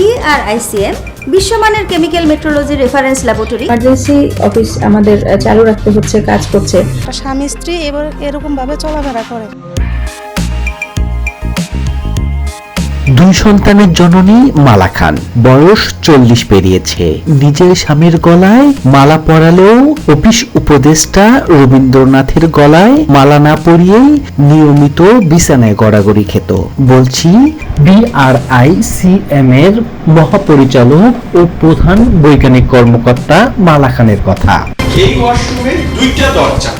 ডিআরআইসিএম বিশ্বমানের chemical metrology reference laboratory. Emergency office আমাদের চালু রাখতে হচ্ছে কাজ করছে। স্বামী স্ত্রী এবার এরকম ভাবে চলাফেরা করে। দুই সন্তানের জননী মালা খান। বয়স চল্লিশ পেরিয়েছে। নিজের স্বামীর গলায় মালা পরালেও অফিস উপদেষ্টা রবীন্দ্রনাথের গলায় মালা না পরিয়েই নিয়মিত বিছানায় গড়াগড়ি খেত। বলছি বিআরআইসিএম এর মহাপরিচালক ও প্রধান বৈজ্ঞানিক কর্মকর্তা মালা খানের কথা। এই ওয়াশরুমে দুইটা দরজা।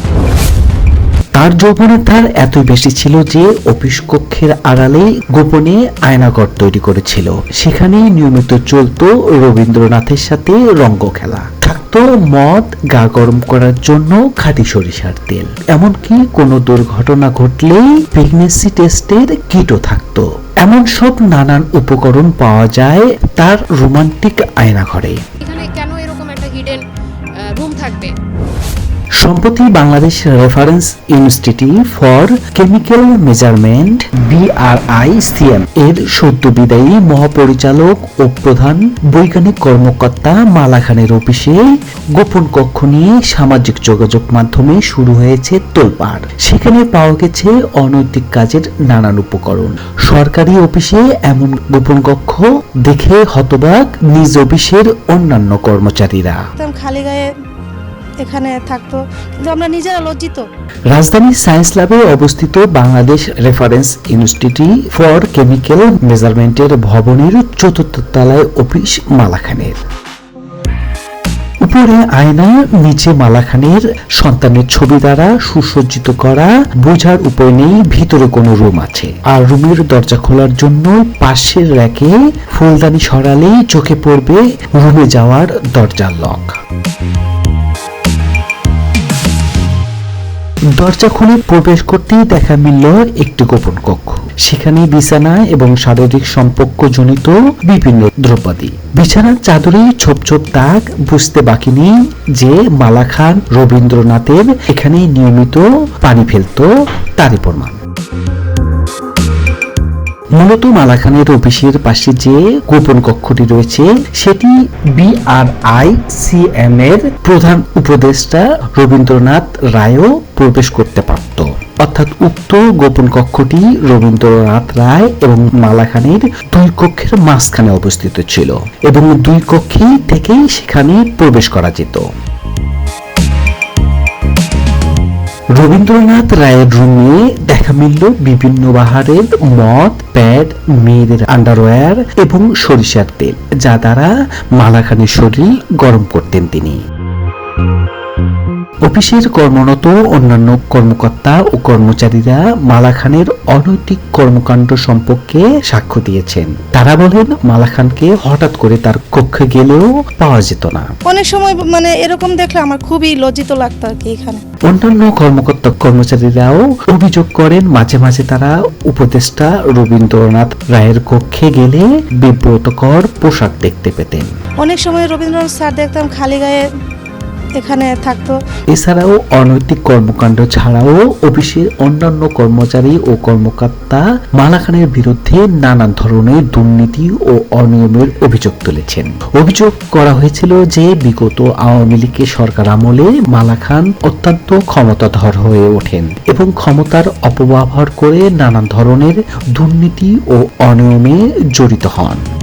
তার যৌবনের ধার এতই বেশি ছিল যে অফিস কক্ষের আড়ালে গোপনে আয়নাঘর তৈরি করেছিল। সেখানেই নিয়মিত চলতো রবীন্দ্রনাথের সাথে রঙ্গ খেলা। থাকতো মদ, গা গরম করার জন্য খাঁটি সরিষার তেল। এমনকি কোনো দুর্ঘটনা ঘটলেই প্রেগনেন্সি টেস্টের কিটও থাকতো। এমন সব নানান উপকরণ পাওয়া যায় তার রোমান্টিক আয়নাঘরে। এখানে কেন এরকম একটা হিডেন রুম থাকবে? সম্প্রতি Bangladesh reference institute for chemical measurement BRICM এর সদ্য বিদায়ী মহাপরিচালক ও প্রধান বৈজ্ঞানিক কর্মকর্তা মালা খানের অফিসে গোপন কক্ষ নিয়ে সামাজিক যোগাযোগ মাধ্যমে শুরু হয়েছে তোলপাড়। সেখানে পাওয়া গেছে অনৈতিক কাজের নানান উপকরণ। সরকারি অফিসে এমন গোপন কক্ষ দেখে হতবাক নিজ অফিসের অন্যান্য কর্মচারীরা। খালি গায়ে এখানে থাকতো, কিন্তু আমরা নিজেরা লজ্জিত। রাজধানী সায়েন্স ল্যাবে অবস্থিত Bangladesh reference institute for chemical মেজারমেন্টের ভবনের চতুর্থ তলায় অফিস মালাখানের। উপরে আয়না নিচে মালাখানের সন্তানের ছবি দ্বারা সুসজ্জিত করা, বোঝার উপায় নেই, ভিতরে কোনো রুম আছে। আর রুমের দরজা খোলার জন্য পাশের র্যাকে ফুলদানি সরালেই চোখে পড়বে রুমে যাওয়ার দরজার লক। দরজা খুলে প্রবেশ করতেই দেখা মিলল একটি গোপন কক্ষ। সেখানে বিছানা এবং শারীরিক সম্পর্ক জনিত বিভিন্ন দ্রব্যাদি। বিছানার চাদরে ছোপ ছোপ দাগ, বুঝতে বাকি নেই যে মালা খান রবীন্দ্রনাথের এখানে নিয়মিত পানি ফেলত তারই প্রমাণ। মূলত মালাখানের অফিসের পাশে যে গোপন কক্ষটি রয়েছে, সেটি বিআরআইসিএম এর প্রধান উপদেষ্টা রবীন্দ্রনাথ রায়ও প্রবেশ করতে পারত। অর্থাৎ উক্ত গোপন কক্ষটি রবীন্দ্রনাথ রায় এবং মালাখানের দুই কক্ষের মাঝখানে অবস্থিত ছিল এবং দুই কক্ষেই থেকেই সেখানে প্রবেশ করা যেত। রবীন্দ্রনাথ রায়ের রুমে দেখা মিলল বিভিন্ন বাহারের মদ, প্যাড, মেয়েদের আন্ডারওয়্যার এবং সরিষার তেল, যা দ্বারা মালাখানের শরীর গরম করতেন তিনি। অফিসের কর্মরত অন্যান্য কর্মকর্তা ও কর্মচারীরা মালা খানের অনৈতিক কর্মকাণ্ড সম্পর্কে সাক্ষ্য দিয়েছেন। তারা বলেন মালা খানকে হঠাৎ করে তার কক্ষে গেলেও পাওয়া যেত না। অনেক সময় মানে এরকম দেখলে আমার খুবই লজ্জিত লাগতো আর কি এখানে। অন্যান্য কর্মকর্তা কর্মচারীরাও অভিযোগ করেন মাঝে মাঝে তারা উপদেষ্টা রবীন্দ্রনাথ রায়ের কক্ষে গেলে বিব্রতকর পোশাক দেখতে পেতেন। অনেক সময় রবীন্দ্রনাথ স্যার দেখতাম খালি গায়ে এখানে থাকতো। এছাড়াও অনৈতিক কর্মকাণ্ড ছাড়াও অফিসের অন্যান্য কর্মচারী ও কর্মকর্তা মালা খানের বিরুদ্ধে নানান ধরনের দুর্নীতি ও অনিয়মের অভিযোগ তুলেছেন। অভিযোগ করা হয়েছিল যে বিগত আওয়ামী লীগের সরকার আমলে মালা খান অত্যন্ত ক্ষমতাধর হয়ে ওঠেন এবং ক্ষমতার অপব্যবহার করে নানান ধরনের দুর্নীতি ও অনিয়মে জড়িত হন।